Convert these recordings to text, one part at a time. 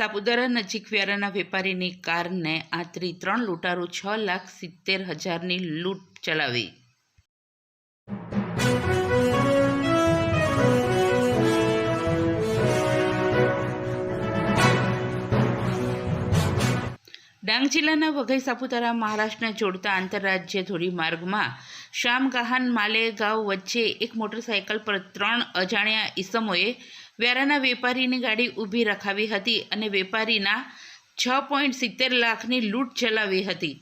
સાપુતારા નજીક વ્યારાના વેપારીની કારને આતરી ત્રણ લૂંટારો છ લાખ સિત્તેર હજારની લૂંટ ચલાવી. ડાંગ જિલ્લાના વઘઈ સાપુતારા મહારાષ્ટ્રને જોડતા આંતરરાજ્ય ધોરીમાર્ગમાં શામગાહાન માલેગાંવ વચ્ચે એક મોટરસાયકલ પર ત્રણ અજાણ્યા ઈસમોએ વ્યારાના વેપારીની ગાડી ઊભી રખાવી હતી અને વેપારીના છ પોઈન્ટ સિત્તેર લાખની લૂંટ ચલાવી હતી.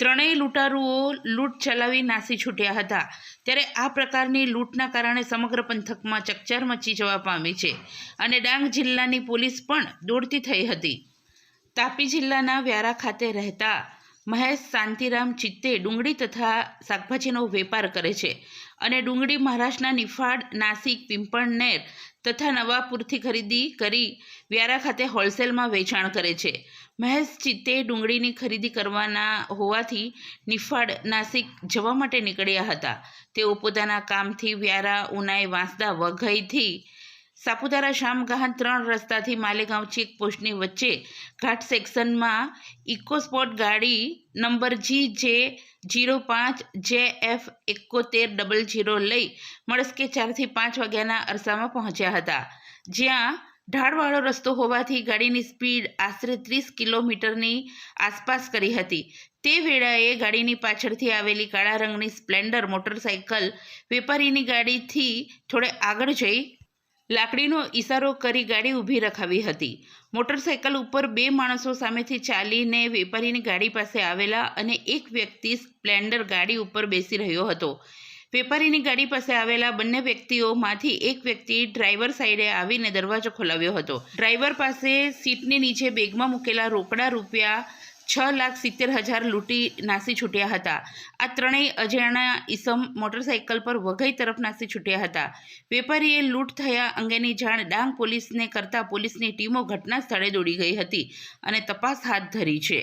ત્રણેય લૂંટારુઓ લૂંટ ચલાવી નાસી છૂટ્યા હતા. ત્યારે આ પ્રકારની લૂંટના કારણે સમગ્ર પંથકમાં ચકચાર મચી જવા પામી છે અને ડાંગ જિલ્લાની પોલીસ પણ દોડતી થઈ હતી. તાપી જિલ્લાના વ્યારા ખાતે રહેતા મહેશ શાંતિરામ ચિત્તે ડુંગળી તથા શાકભાજીનો વેપાર કરે છે અને ડુંગળી મહારાષ્ટ્રના નિફાડ, નાસિક પિંપળનેર તથા નવાપુરથી ખરીદી કરી વ્યારા ખાતે હોલસેલમાં વેચાણ કરે છે. મહેશ ચિત્તે ડુંગળીની ખરીદી કરવાના હોવાથી નિફાડ, નાસિક જવા માટે નીકળ્યા હતા. તેઓ પોતાના કામથી વ્યારા, ઉનાઈ, વાંસદા, વઘઈથી સાપુતારા શામગહાન ત્રણ રસ્તાથી માલેગાંવ ચેકપોસ્ટની વચ્ચે ઘાટ સેક્શનમાં ઇકોસ્પોર્ટ ગાડી નંબર જી જે જીરો પાંચ જે એફ એકોતેર ડબલ જીરો લઈ મળસ્કે ચારથી પાંચ વાગ્યાના અરસામાં પહોંચ્યા હતા. જ્યાં ઢાળવાળો રસ્તો હોવાથી ગાડીની સ્પીડ આશરે ત્રીસ કિલોમીટરની આસપાસ કરી હતી. તે વેળાએ ગાડીની પાછળથી આવેલી કાળા રંગની સ્પ્લેન્ડર મોટરસાયકલ વેપારીની ગાડીથી થોડે આગળ જઈ લાકડીનો ઈશારો કરી ગાડી ઊભી રખાવી હતી. મોટરસાયકલ ઉપર બે માણસો સામેથી ચાલીને વેપારીની ગાડી પાસે આવેલા અને એક વ્યક્તિ સ્પ્લેન્ડર ગાડી ઉપર બેસી રહ્યો હતો. વેપારીની ગાડી પાસે આવેલા બંને વ્યક્તિઓમાંથી એક વ્યક્તિ ડ્રાઈવર સાઈડે આવીને દરવાજો ખોલાવ્યો હતો. ડ્રાઈવર પાસે સીટની નીચે બેગમાં મૂકેલા રોકડા રૂપિયા છ લાખ સિત્તેર હજાર લૂંટી નાસી છૂટ્યા હતા. આ ત્રણેય અજાણ્યા ઈસમ મોટરસાયકલ પર વઘઈ તરફ નાસી છૂટ્યા હતા. વેપારીએ લૂંટ થયા અંગેની જાણ ડાંગ પોલીસને કરતા પોલીસની ટીમો ઘટના સ્થળે દોડી ગઈ હતી અને તપાસ હાથ ધરી છે.